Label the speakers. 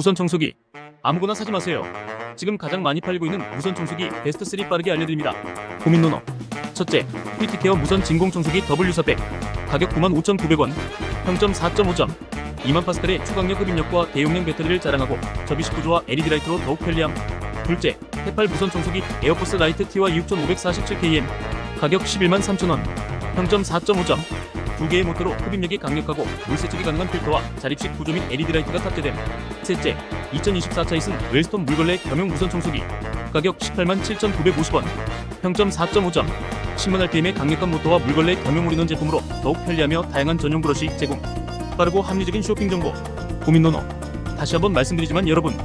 Speaker 1: 무선 청소기. 아무거나 사지 마세요. 지금 가장 많이 팔리고 있는 무선 청소기 베스트 3 빠르게 알려드립니다. 고민 노너 첫째, 휘트케어 무선 진공 청소기 W400 가격 95,900원. 평점 4.5점 2만 파스칼의 초강력 흡입력과 대용량 배터리를 자랑하고 접이식 구조와 LED 라이트로 더욱 편리함. 둘째, 테팔 무선 청소기 에어포스 라이트 TY 6547KM 가격 11만 3천원. 평점 4.5점. 두 개의 모터로 흡입력이 강력하고 물 세척이 가능한 필터와 자립식 구조 및 LED 라이트가 탑재됨 셋째, 2024 차이슨 웰스톤 물걸레 겸용 무선 청소기. 가격 18만 7,950원. 평점 4.5점 10만 RPM의 강력한 모터와 물걸레 겸용 올인원 제품으로 더욱 편리하며 다양한 전용 브러쉬 제공. 빠르고 합리적인 쇼핑 정보. 고민 노노 다시 한번 말씀드리지만 여러분